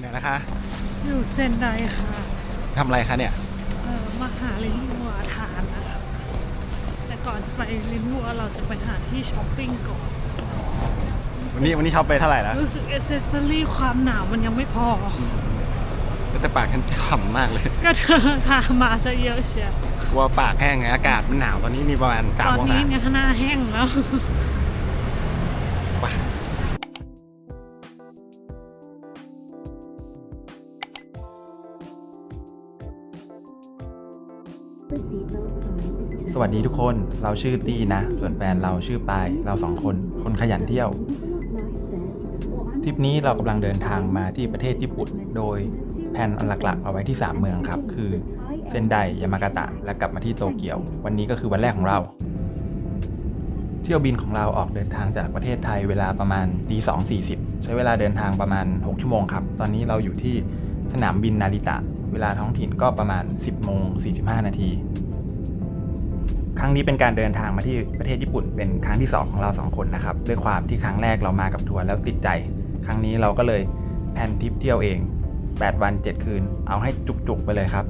เนี่ยนะคะ อยู่เซนไดค่ะทำอะไรคะเนี่ย เออมาหาลิ้นวัวทานนะคะแต่ก่อนจะไปลิ้นวัวเราจะไปหาที่ช้อปปิ้งก่อน วันนี้วันนี้ช็อปไปเท่าไหร่แล้วรู้สึกเอเซสซอรี่ความหนาวมันยังไม่พอ แต่ปากฉันฉ่ำมากเลย ก็เธอทามาซะเยอะเชียวกลัวปากแห้งไงอากาศมันหนาวตอนนี้มีประมาณตสามอนองนี้ศาเนี่ยหน้าแห้งแล้ว วัสดีทุกคน เราชื่อตีนะ ส่วนแฟนเราชื่อปาย เราสองคน คนขยันเที่ยว ทริปนี้เรากำลังเดินทางมาที่ประเทศญี่ปุ่น โดยแผนอันหลักๆ เอาไว้ที่ 3 เมืองครับ คือเซนได ยามากาตะ และกลับมาที่โตเกียว วันนี้ก็คือวันแรกของเรา เที่ยวบินของเราออกเดินทางจากประเทศไทยเวลาประมาณตีสองสี่สิบใช้เวลาเดินทางประมาณ 6 ชั่วโมงครับ ตอนนี้เราอยู่ที่สนามบินนาริตะ เวลาท้องถิ่นก็ประมาณ 10โมง45 นาที ครั้งนี้เป็นการเดินทางมาที่ประเทศญี่ปุ่น เป็นครั้งที่ 2 ของเรา 2 คนนะครับ ด้วยความที่ครั้งแรกเรามากับทัวร์แล้วติดใจ ครั้งนี้เราก็เลยแผนทริปเที่ยวเอง 8 วัน 7 คืน เอาให้จุกๆไปเลยครับ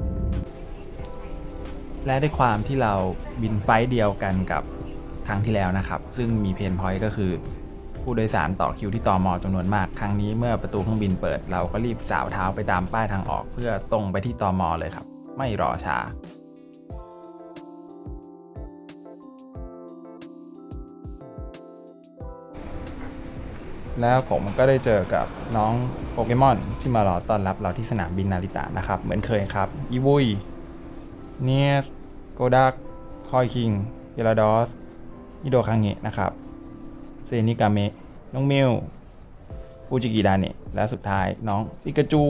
และด้วยความที่เราบินไฟล์เดียวกันกับครั้งที่แล้วนะครับ ซึ่งมีเพนพอยต์ก็คือ ผู้โดยสารต่อคิวที่ตอมอจำนวนมาก ครั้งนี้เมื่อประตูเครื่องบินเปิด เราก็รีบสาวเท้าไปตามป้ายทางออก เพื่อตรงไปที่ตอมอเลยครับ ไม่รอช้า แล้วผมก็ได้เจอกับน้องโปเกมอนที่มารอต้อนรับเราที่สนามบินนาริตะนะครับ เหมือนเคยครับอีวุยเนียสโกดักคอยคิงเกลาดอสอิโดคังเงะนะครับเซนิกาเมะน้องมิวฟูจิกิดาเนะและสุดท้ายน้องปิกาจู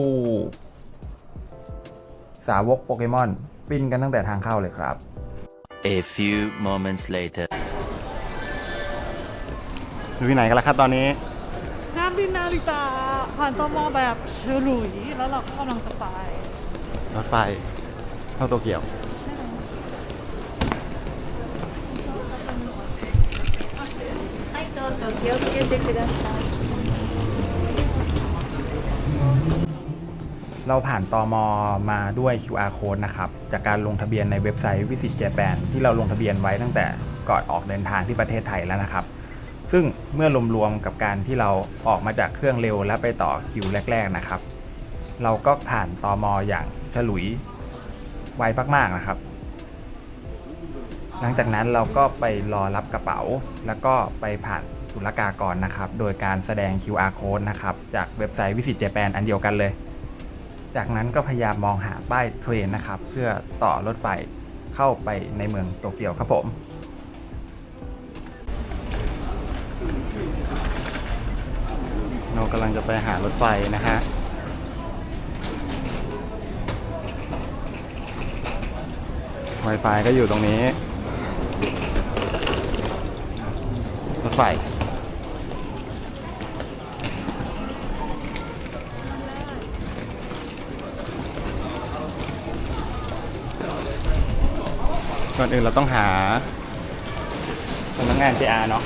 สาวกโปเกมอนฟินกันตั้งแต่ทางเข้าเลยครับ A few moments later. อยู่ที่ไหนกันล่ะครับตอนนี้สนาม บินนาริตาผ่านตมแบบฉลุย แล้วเราก็กำลังจะไป รถไฟเข้าโตเกียว はい、どうぞ気をつけてください。 เราผ่านตอมอมาด้วย QR code นะครับ จากการลงทะเบียนในเว็บไซต์ Visit Japan ที่เราลงทะเบียนไว้ตั้งแต่ก่อนออกเดินทางที่ประเทศไทยแล้วนะครับ ซึ่งเมื่อรวมๆกับการที่เราออกมาจากเครื่องเร็วและไปต่อคิวแรก ๆนะครับ เราก็ผ่านตอมออย่างฉลุยไวมากๆนะครับ หลังจากนั้นเราก็ไปรอรับกระเป๋า แล้วก็ไปผ่านศุลกากรนะครับ โดยการแสดง QR code นะครับ จากเว็บไซต์ Visit Japan อันเดียวกันเลย จากนั้นก็พยายามมองหาป้ายเทรนนะครับ เพื่อต่อรถไฟเข้าไปในเมืองโตเกียวครับผม เรากำลังจะไปหารถไฟนะฮะ Wi-Fi ก็อยู่ตรงนี้ รถไฟก่อนอื่นเราต้องหาสำนักงาน JR เนาะ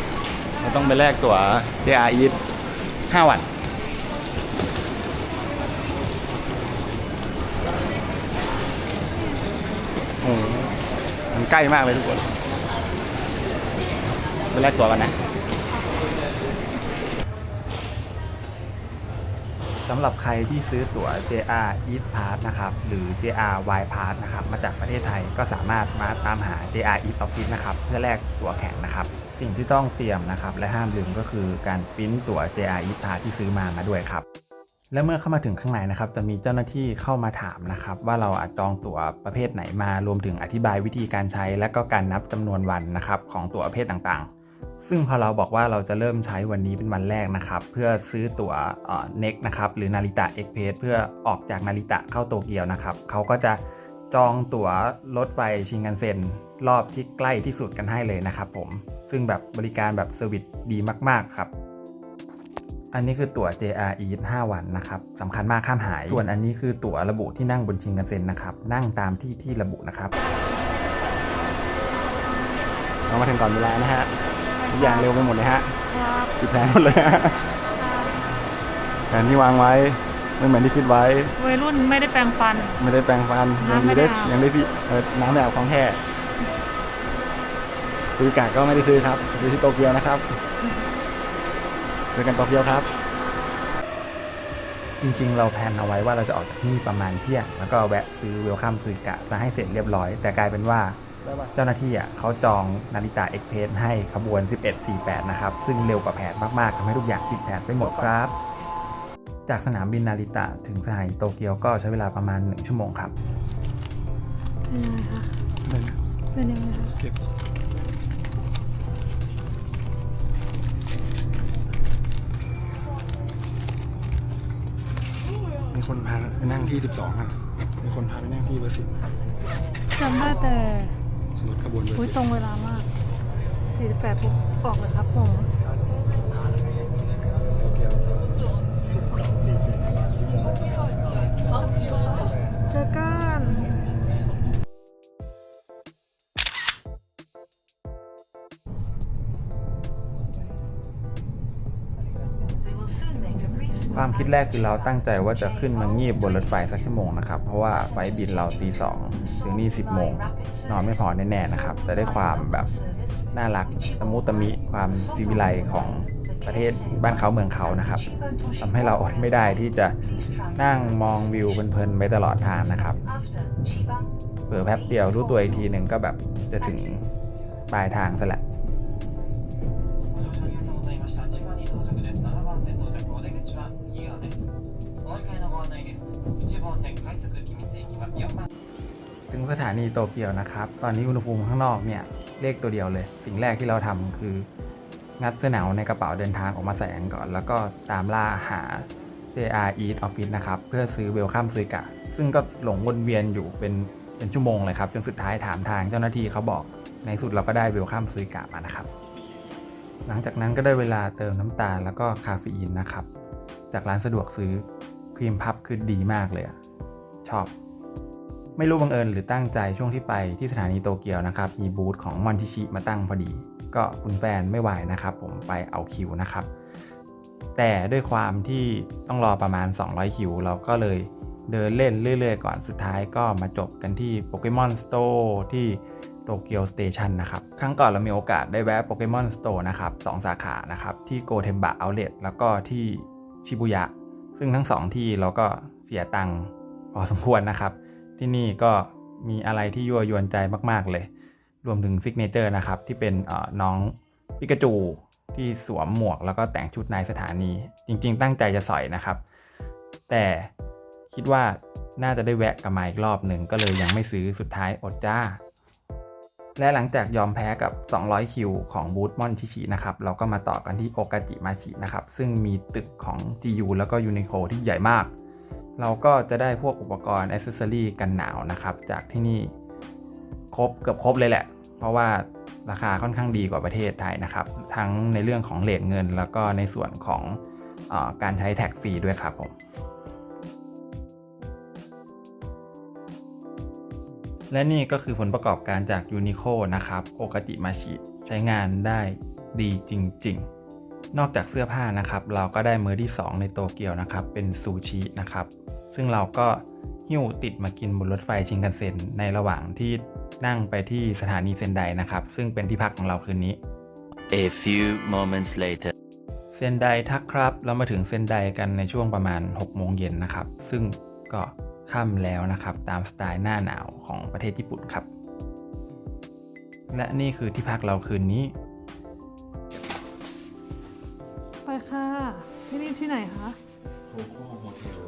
เราต้องไปแลกตั๋ว JR East 5 วันโหมันใกล้มากเลยทุกคนไปแลกตั๋วกันนะสำหรับใครที่ซื้อตั๋ว JR East Pass นะครับ หรือ JR Y Pass นะครับ มาจากประเทศไทยก็สามารถมาตามหา JR East Office นะครับ เพื่อแลกตั๋วแข่งนะครับ สิ่งที่ต้องเตรียมนะครับ และห้ามลืมก็คือการปริ้นตั๋ว JR Yata ที่ซื้อมามาด้วยครับ และเมื่อเข้ามาถึงข้างในนะครับ จะมีเจ้าหน้าที่เข้ามาถามนะครับ ว่าเราอาจจองตั๋วประเภทไหนมารวมถึงอธิบายวิธีการใช้ และก็การนับจำนวนวันนะครับของตั๋วประเภทต่างๆ ซึ่งพอเราบอกว่าเราจะเริ่มใช้วันนี้เป็นวันแรกนะครับ เพื่อซื้อตั๋วเน็กนะครับหรือนาริตะเอ็กเพสเพื่อออกจากนาริตะเข้าโตเกียวนะครับเขาก็จะจองตั๋วรถไฟชิงกันเซ็น รอบที่ใกล้ที่สุดกันให้เลยนะครับผม ซึ่งแบบบริการแบบเซอร์วิสดีมาก ๆ ครับ อันนี้คือตั๋ว JR East 5วันนะครับสำคัญมากข้ามหาย ส่วนอันนี้คือตั๋วระบุที่นั่งบนชิงกันเซ็นนะครับ นั่งตามที่ที่ระบุนะครับ เรามาถึงก่อนเวลานะฮะทุกอย่างเร็วไปหมดเลยฮะครับปิดแผนหมดเลยฮะแผนที่วางไว้ไม่เหมือนที่คิดไว้ วัยรุ่นไม่ได้แปรงฟัน ไม่ได้แปรงฟันยังน้ำไม่ดีได้ได้อาบยังได้พี่เออน้ำแบบของแท้ ซื้อกาก็ไม่ได้ซื้อครับ ซื้อที่โตเกียวนะครับเจอกันโตเกียวครับ จริงๆ เราแพลนเอาไว้ว่าเราจะออกจากที่นี่ประมาณเที่ยงแล้วก็แวะซื้อเวลคัมซูกะมาให้เสร็จเรียบร้อย แต่กลายเป็นว่าเจ้าหน้าที่อะเขาจองนาฬิกาเอ็กเพสให้ขบวน 1148 นะครับ ซึ่งเร็วกว่าแผนมากๆทำให้ทุกอย่างผิดแผนไปหมดครับ จากสนามบินนาริตะถึงสถานีโตเกียวก็ใช้เวลาประมาณ 1 ชั่วโมงครับ เป็นยังไงคะเป็นยังไงคะเก็บ มีคนพาไปนั่งที่12อะมีคนพาไปนั่งที่เบอร์สิบจำได้แต่รถขบวนเบอร์อุ้ยสิบตรงเวลามาก 48ปุ๊บออกเลยครับผม โตเกียว ความคิดแรกคือเราตั้งใจว่าจะขึ้นมางีบบนรถไฟสักชั่วโมงนะครับ เพราะว่าไฟบินเราตีสองถึงนี่สิบโมง นอนไม่พอแน่ๆนะครับ แต่ได้ความแบบน่ารักตะมุตะมิความซีวิไลของประเทศบ้านเขาเมืองเขานะครับทำให้เราอดไม่ได้ที่จะนั่งมองวิวเพลินๆไปตลอดทางนะครับเผื่อแป๊บเดียวรู้ตัวอีกทีหนึ่งก็แบบจะถึงปลายทางซะแหละ ถึงสถานีโตเกียวนะครับ ตอนนี้อุณหภูมิข้างนอกเนี่ยเลขตัวเดียวเลย สิ่งแรกที่เราทำคืองัดเสื้อหนาวในกระเป๋าเดินทางออกมาใส่กันก่อน แล้วก็ตามล่าหา JR East Office นะครับ เพื่อซื้อเวลคัมซุยกะ ซึ่งก็หลงวนเวียนอยู่เป็นเป็นชั่วโมงเลยครับ จนสุดท้ายถามทางเจ้าหน้าที่เขาบอก ในสุดเราก็ได้เวลคัมซุยกะมานะครับ หลังจากนั้นก็ได้เวลาเติมน้ำตาลแล้วก็คาเฟอีนนะครับ จากร้านสะดวกซื้อครีมพับคือดีมากเลยอะชอบ ไม่รู้บังเอิญหรือตั้งใจช่วงที่ไปที่สถานีโตเกียวนะครับ มีบูธของมอนทิชิมาตั้งพอดี ก็คุณแฟนไม่ไหวนะครับ ผมไปเอาคิวนะครับ แต่ด้วยความที่ต้องรอประมาณ 200 คิว เราก็เลยเดินเล่นเรื่อยๆ ก่อนสุดท้ายก็มาจบกันที่โปเกมอนสโตร์ที่โตเกียวสเตชันนะครับ ครั้งก่อนเรามีโอกาสได้แวะโปเกมอนสโตร์นะครับสองสาขานะครับ ที่โกเทมบะเอาเล t แล้วก็ที่ ชิบุยะ ซึ่งทั้งสองที่เราก็เสียตังค์พอสมควรนะครับ ที่นี่ก็มีอะไรที่ยั่วยวนใจมากๆเลย รวมถึงซิกเนเจอร์นะครับ ที่เป็นน้องปิกาจูที่สวมหมวกแล้วก็แต่งชุดนายสถานี จริง ๆ ตั้งใจจะสอยนะครับ แต่คิดว่าน่าจะได้แวะกลับมาอีกรอบหนึ่งก็เลยยังไม่ซื้อสุดท้ายอดจ้า และหลังจากยอมแพ้กับ 200 คิวของบูธมอนชิชินะครับ เราก็มาต่อกันที่โอกาจิมาชินะครับ ซึ่งมีตึกของ GU แล้วก็ Uniqlo ที่ใหญ่มาก เราก็จะได้พวกอุปกรณ์อ c เซอรีกันหนาวนะครับ จากที่นี่ครบเกือบครบเลยแหละ เพราะว่าราคาค่อนข้างดีกว่าประเทศไทยนะครับ ทั้งในเรื่องของเลทเงิน แล้วก็ในส่วนของอการใช้แท็กฟรีด้วยครับผม และนี่ก็คือผลประกอบการจาก Uniqlo นะครับโอกาจิมาชิใช้งานได้ดีจริง ๆ นอกจากเสื้อผ้านะครับ เราก็ได้มือที่ 2 ในโตเกียวนะครับ เป็นซูชินะครับ ซึ่งเราก็หิ้วติดมากินบนรถไฟชิงคันเซ็นในระหว่างที่นั่งไปที่สถานีเซนไดนะครับ ซึ่งเป็นที่พักของเราคืนนี้ A few moments later. เซนไดทักครับ เรามาถึงเซนไดกันในช่วงประมาณ6โมงเย็นนะครับ ซึ่งก็ ค่ำแล้วนะครับ ตามสไตล์หน้าหนาวของประเทศญี่ปุ่นครับ และนี่คือที่พักเราคืนนี้ ไปค่ะ ที่นี่ที่ไหนคะโคโค่โฮเทล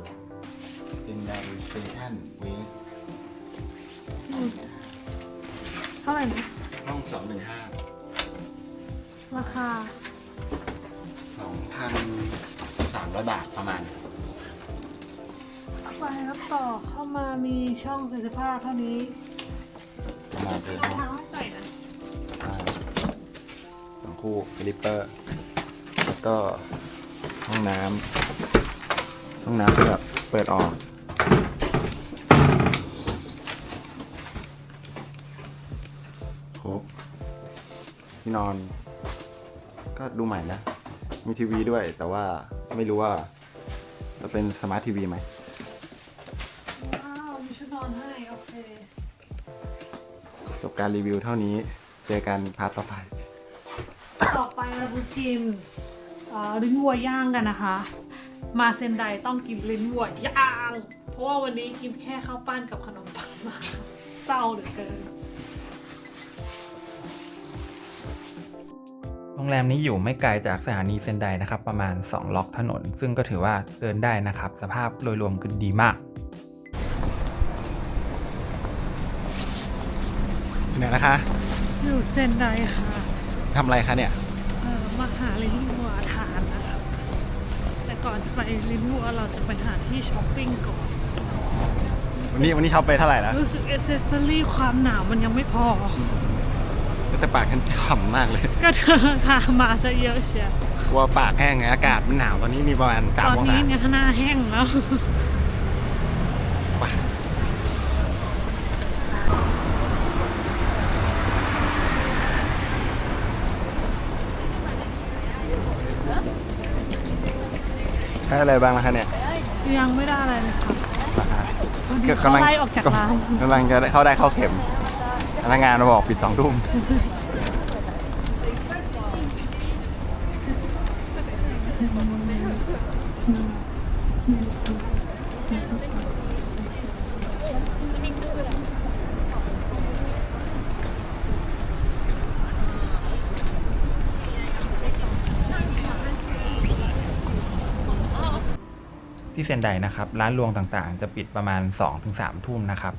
เซนไดสเตชันเวสเท่าไหร่นะห้องสองหนึ่งห้าราคาสองพันสามร้อยบาทประมาณ ไปแล้วต่อเข้ามามีช่องใส่เสื้อผ้าเท่านี้ประมาณเท่ารองเท้าให้ใส่นะสองคู่คลิปเปอร์ แล้วก็ห้องน้ำห้องน้ำแบบเปิดออกครบที่นอน ก็ดูใหม่นะ มีทีวีด้วยแต่ว่าไม่รู้ว่าจะเป็นสมาร์ททีวีไหม จบการรีวิวเท่านี้ เจอกันพาร์ทต่อไป ต่อไปเราจะกินเอ่อลิ้นวัวย่างกันนะคะ มาเซนไดต้องกินลิ้นวัวย่าง เพราะว่าวันนี้กินแค่ข้าวปั้นกับขนมปังมาเศร้าเหลือเกิน โรงแรมนี้อยู่ไม่ไกลจากสถานีเซนไดนะครับ ประมาณ 2 ล็อกถนน ซึ่งก็ถือว่าเดินได้นะครับ สภาพโดยรวมคือดีมาก ที่ไหนนะคะ อยู่เซนไดค่ะทำอะไรคะเนี่ยเออมาหาลิ้นวัวทานนะคะแต่ก่อนจะไปลิ้นวัวเราจะไปหาที่ช้อปปิ้งก่อน วันนี้วันนี้ช็อปไปเท่าไหร่แล้วรู้สึกเอเซสซอรี่ความหนาวมันยังไม่พอ แต่ปากฉันฉ่ำมากเลยก็เธอทามาซะเยอะเชียวกลัวปากแห้งไงอากาศมันหนาวตอนนี้มีประมาณสามตอนองนี้ศาเนี่ยหน้าแห้งแล้ว ได้อะไรบ้างนะคะเนี่ยยังไม่ได้อะไรเลยค่ะวันนี้ก็เขาไล่ออกจากร้านกำลังจะได้เข้าได้เข้าเข็มพนักงานมาบอกปิดสองทุ่ม ที่เซนไดนะครับร้านรวงต่างๆ จะปิดประมาณ 2-3 ทุ่มนะครับ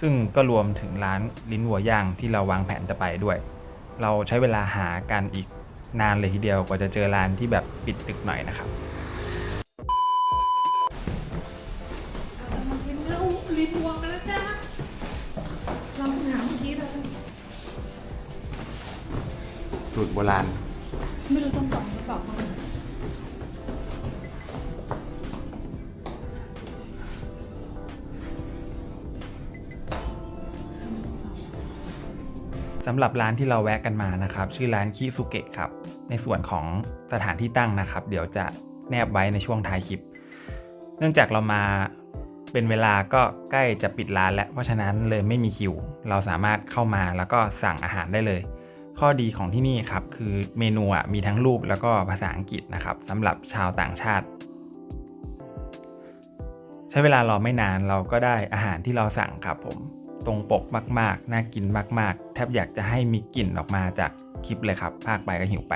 ซึ่งก็รวมถึงร้านลิ้นวัวย่างที่เราวางแผนจะไปด้วย เราใช้เวลาหากันอีกนานเลยทีเดียวกว่าจะเจอร้านที่แบบปิดดึกหน่อยนะครับจะมากินเนื้อลิ้นวัวกันแล้วจ้าลองหาเมื่อกี้เลยสูตรโบราณ ไม่รู้ต้องบอกหรือเปล่าำหรับร้านที่เราแวะกันมานะครับ ชื่อร้านคิสุเกะครับ ในส่วนของสถานที่ตั้งนะครับ เดี๋ยวจะแนบไว้ในช่วงท้ายคลิป เนื่องจากเรามาเป็นเวลาก็ใกล้จะปิดร้านแล้ว เพราะฉะนั้นเลยไม่มีคิว เราสามารถเข้ามาแล้วก็สั่งอาหารได้เลย ข้อดีของที่นี่ครับ คือเมนูมีทั้งรูปแล้วก็ภาษาอังกฤษนะครับสำหรับชาวต่างชาติ ใช้เวลารอไม่นานเราก็ได้อาหารที่เราสั่งครับผม ตรงปกมาก ๆ น่ากินมาก ๆ แทบอยากจะให้มีกลิ่นออกมาจากคลิปเลยครับ ภาคไปก็หิวไป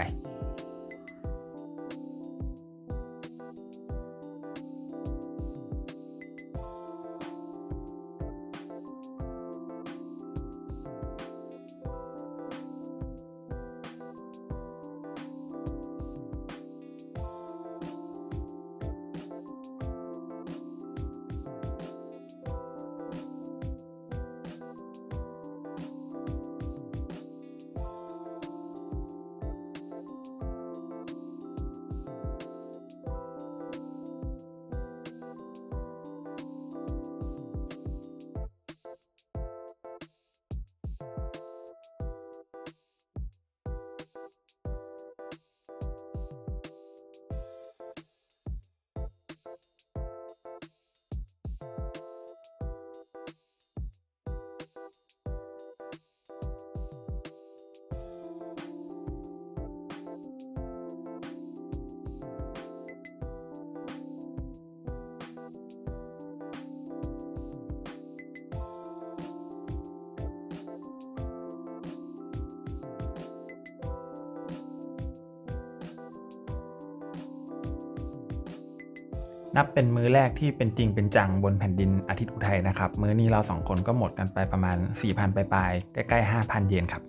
นับเป็นมื้อแรกที่เป็นจริงเป็นจังบนแผ่นดินอาทิตย์อุทัยนะครับ มื้อนี้เราสองคนก็หมดกันไปประมาณ 4,000 ปลายๆ ใกล้ๆ 5,000 เยนครับ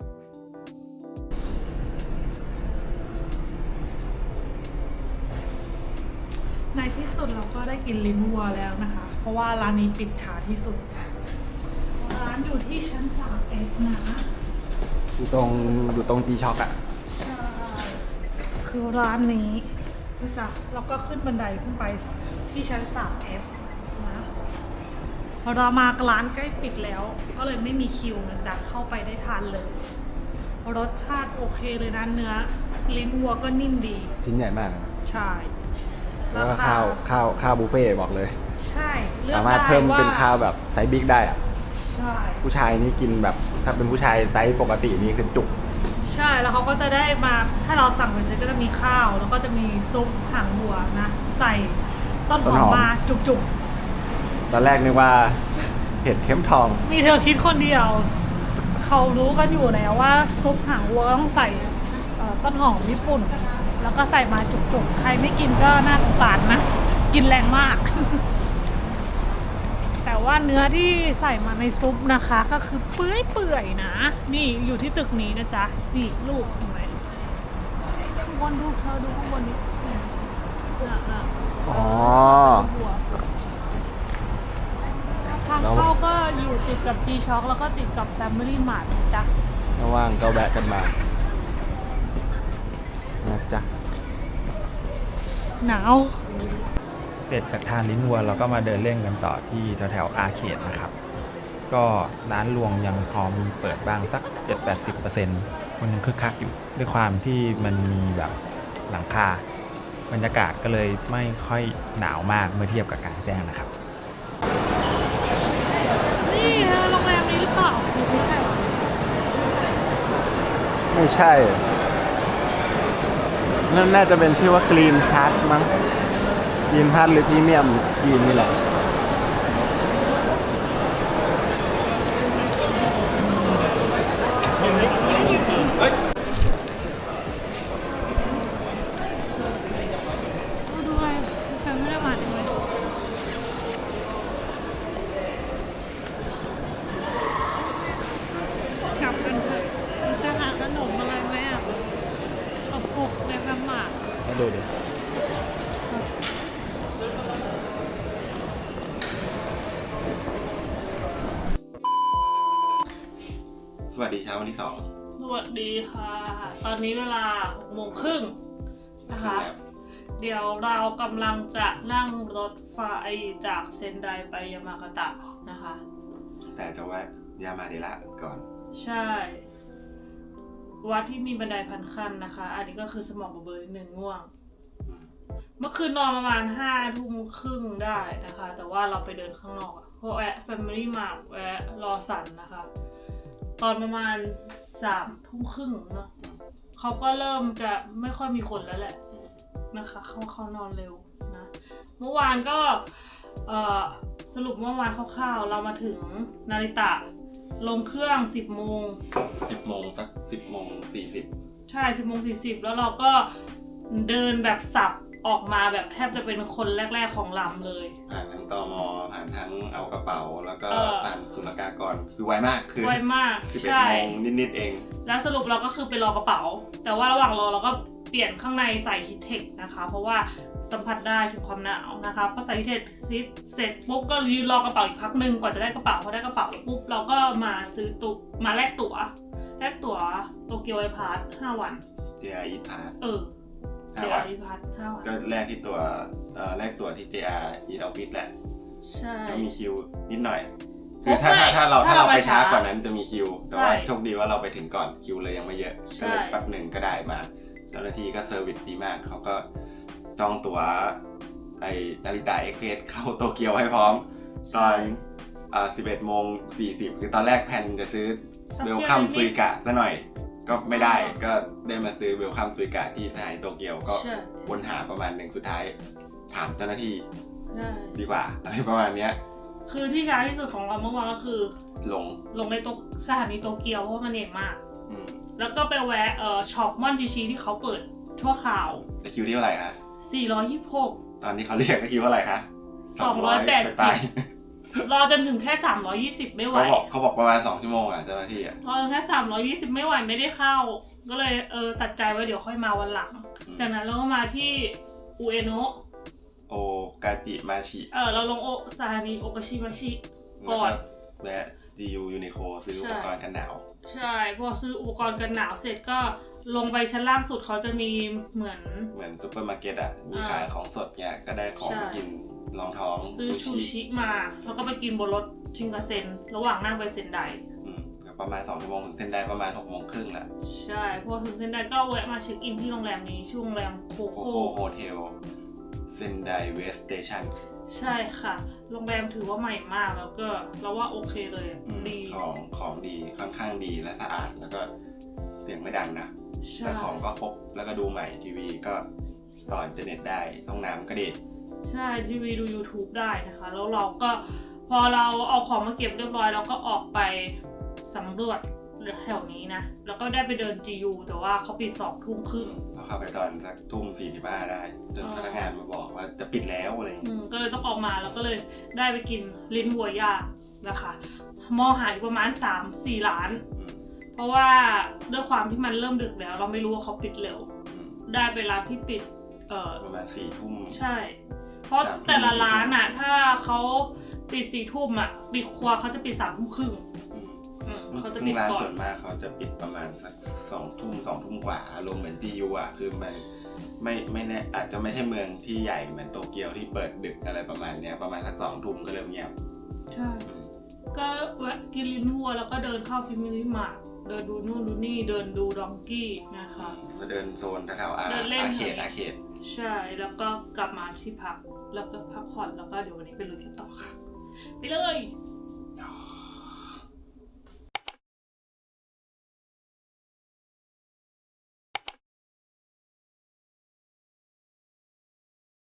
ในที่สุดเราก็ได้กินลิ้นวัวแล้วนะคะ เพราะว่าร้านนี้ปิดช้าที่สุด ร้านอยู่ที่ชั้นสามเอ็กนะอยู่ตรงอยู่ตรงจีช็อกอะใช่คือร้านนี้นะจ๊ะเราก็ขึ้นบันไดขึ้นไป ที่ชั้น 3F นะพอเรามาร้านใกล้ปิดแล้ว ก็เลยไม่มีคิวนะจ๊ะเข้าไปได้ทานเลย รสชาติโอเคเลยนะเนื้อ ลิ้นวัวก็นิ่มดี ชิ้นใหญ่มากนะใช่แล้วก็ราคาข้าวข้าวข้าวบุฟเฟ่ต์บอกเลย ใช่เลือกสามารถได้เพิ่มเป็นว่ข้าวแบบไซส์บิ๊กได้อะใช่ผู้ชายนี่กินแบบถ้าเป็นผู้ชายไซส์ปกตินี่คือจุก ใช่แล้วเขาก็จะได้มาถ้าเราสั่งไปเสร็จก็จะมีข้าว แล้วก็จะมีซุปหางวัวนะ ใส่ ต้นหต้อนหมอมมาจุกตอนแรกนึกว่าเห็ดเข้มทอง ๆ มีเธอคิดคนเดียว เขารู้กันอยู่แล้วว่าซุปหางวัวต้องใส่เอ่อต้นหอมญี่ปุ่น แล้วก็ใส่มาจุกๆ ใครไม่กินก็น่าสงสารนะ กินแรงมาก แต่ว่าเนื้อที่ใส่มาในซุปนะคะ ก็คือเปื่อยๆนะ นี่อยู่ที่ตึกนี้นะจ๊ะ นี่ลูกเห็นไหมข้างบนดูเธอดูข้างบนนี้นี่น่ะน่ะ อ๋อหัวทางเข้าก็อยู่ติดกับ G Shock แล้วก็ติดกับ Family Mart นะจ๊ะระว่างก็แวะกันมา นะจ๊ะ หนาว เสร็จจากทานลิ้นวัวเราก็มาเดินเล่นกันต่อที่แถวแถวๆอาร์เคดนะครับ ก็ร้านรวงยังพอมีเปิดบ้างสัก 7-80%มันยังคึกคักอยู่ด้วยความที่มันมีแบบหลังคา บรรยากาศก็เลยไม่ค่อยหนาวมากเมื่อเทียบกับกลางแจ้งนะครับ นี่โรงแรมนี้หรือเปล่าไม่ใช่ไม่ใช่นั่นน่าจะเป็นชื่อว่า Green Pass มั้ง Green Pass หรือพรีเมียมจีนนี่แหละ ช้าวันที่สองสวัสดีค่ะ ตอนนี้เวลา6โมงครึ่งนะคะ เดี๋ยวเรากำลังจะนั่งรถไฟจากเซนไดไปยามากาตะนะคะ แต่จะแวะยามาเดละก่อน ใช่ วัดที่มีบันไดพันขั้นนะคะ อันนี้ก็คือสมองเบอร์หนึ่งง่วง เมื่อคืนนอนประมาณห้าทุ่มครึ่งได้นะคะ แต่ว่าเราไปเดินข้างนอกอะเพราะแวะ Family Mart แวะรอสันนะคะ ตอนประมาณสามทุ่มครึ่งเนาะเขาก็เริ่มจะไม่ค่อยมีคนแล้วแหละนะคะเขาเขานอนเร็วนะ เมื่อวานก็เอ่อสรุปเมื่อวานคร่าวๆ เรามาถึงนาริตะ ลงเครื่อง10โมงสิบโมงสักสิบโมงสี่สิบใช่10โมง40แล้วเราก็เดินแบบสับ ออกมาแบบแทบจะเป็นคนแรก ๆของลำเลย ผ่านทั้งตมผ่านทั้งเอากระเป๋า แล้วก็เออ ผ่านศุลกากรคือไวมากคือไวมากสิบเอ็ดใช่ โมงนิดๆเอง แล้วสรุปเราก็คือไปรอกระเป๋า แต่ว่าระหว่างรอเราก็เปลี่ยนข้างในใส่ฮิตเทคนะคะ เพราะว่าสัมผัสได้ถึงความหนาวนะคะพอใส่ฮิตเทคเสร็จปุ๊บก็ยืนรอกระเป๋าอีกพักหนึ่งกว่าจะได้กระเป๋าพอได้กระเป๋าแล้วปุ๊บเราก็มาซื้อตุกมาแลกตั๋วแลกตั๋วโตเกียวไอพาร์ทห้าวัน JR East Pass เออ ห้าเดี๋ยววันไอพาร์ทห้าวันก็แลกที่ตัวเอ่อแลกตัวที่ JR East Office แหละใช่ ก็มีคิวนิดหน่อย คือถ้าไม่ถ้าถ้าเราถ้าถ้าเราเราไปไปช้าช้ากว่านั้นจะมีคิว แต่ว่าใช่โชคดีว่าเราไปถึงก่อนคิวเลยยังไม่เยอะใช่ ก็เลยแป๊บหนึ่งก็ได้มา เจ้าหน้าที่ก็เซอร์วิสดีมากเขาก็จองตั๋วไอ้นาริตาเอ็กเพสเข้าโตเกียวให้พร้อม ตอนอ่า11โมง40 คือตอนแรกแพลนจะซื้อเวลคัมซุยกะซะหน่อย ก็ไม่ได้ก็ได้มาซื้อเวลคัมซุยกะที่สถานีโตเกียวก็ใช่ วนหาประมาณหนึ่งสุดท้าย ถามเจ้าหน้าที่ใช่ดีกว่าอะไรประมาณเนี้ยคือที่ช้าที่สุดของเราเมื่อวานก็คือ หลงลงในโตสถานีโตเกียวเพราะว่ามันเย็นมาก อืมแล้วก็ไปแวะเอ่อช็อปม่อนจีชีที่เขาเปิดชั่วคราว แต่คิวที่เท่าไหร่คะ426 ตอนนี้เขาเรียกก็คิวเท่าไหร่คะ280 ไป รอจนถึงแค่320ไม่ไหวเขาบอกเขาบอกประมาณสองชั่วโมงอะเจ้าหน้าที่อะรอจนแค่320ไม่ไหวไม่ได้เข้า ก็เลยเออตัดใจไว้เดี๋ยวค่อยมาวันหลัง จากนั้นเราก็มาที่อุเอโนะโอกาจิมาชิ เออเราลงโอสถานีโอกาชิมาชิแล้วก่อก็นแวะดียูยูนิโคซื้ออุปกรณ์กันหนาว ใช่พอซื้ออุปกรณ์กันหนาวเสร็จก็ลงไปชั้นล่างสุดเขาจะมีเหมือนเหมือนซูเปอร์มาร์เก็ตอะมีอ่าขายของสดเนี่ยก็ได้ของใช่กิน รองท้องซื้อชูชิมา แล้วก็ไปกินบนรถชิงกาเซ็น ระหว่างนั่งไปเซนไดอืมก็ประมาณสองชั่วโมงถึงเส้นได้ประมาณหกโมงครึ่งแหละใช่พอถึงเซนไดก็แวะมาเช็คอินที่โรงแรมนี้ชื่อโรงแรมโคโคโค่โค่โฮเทลเซนไดเวสสเตชันใช่ค่ะ โรงแรมถือว่าใหม่มากแล้วก็เราว่าโอเคเลยอะดีของของดีค่อนข้างดีและสะอาดแล้วก็เสียงไม่ดังนะใช่แต่ของก็ครบแล้วก็ดูใหม่ทีวีก็ต่ออินเทอร์เน็ตได้ห้องน้ำก็ดี ใช่ทีวีดู YouTube ได้นะคะ แล้วเราก็พอเราเอาของมาเก็บเรียบร้อยเราก็ออกไปสำรวจแถวนี้นะ แล้วก็ได้ไปเดิน GU แต่ว่าเขาปิดสองทุ่มครึ่งเราเข้าไปตอนสักทุ่มสี่สิบห้าได้ จนอ๋อพนักงานมาบอกว่าจะปิดแล้วอะไรอย่างอืเงี้ยมก็เลยต้องออกมาแล้วก็เลยได้ไปกินลิ้นวัวย่างนะคะหมอหายประมาณ 3-4 ล้าน อืมเพราะว่าด้วยความที่มันเริ่มดึกแล้ว เราไม่รู้ว่าเขาปิดเร็ว อืมได้ไปร้านที่ปิดเอ่อประมาณสี่ทุ่มใช่ เพราะสามทุ่มแต่ละร้านอะ ถ้าเขาปิดสี่ทุ่มอะปิดครัวเขาจะปิดสามทุ่มครึ่งอืมอืมเขาจะซึ่ปิงดร้านก่อส่วนนมากเขาจะปิดประมาณสักสองทุ่มสองทุ่มกว่าอารมณ์เหมือนที่ยูอะคือมันไม่ไม่แน่อาจจะไม่ใช่เมืองที่ใหญ่เหมือนโตเกียวที่เปิดดึกอะไรประมาณเนี้ยประมาณสักสองทุ่มก็เริ่มเงียบใช่ก็แวะกินลิ้นวัวแล้วก็เดินเข้าฟิมิลิมาร์ทเดินดูนู่นดูนี่เดินดูดองกี้นะคะมาเดินโซนแถวๆอาเดินเล่นอาเขตหน่อยอาเขต ใช่แล้วก็กลับมาที่พัก แล้วก็พักผ่อนแล้วก็เดี๋ยววันนี้ไปลุยกันต่อค่ะ ไปเลย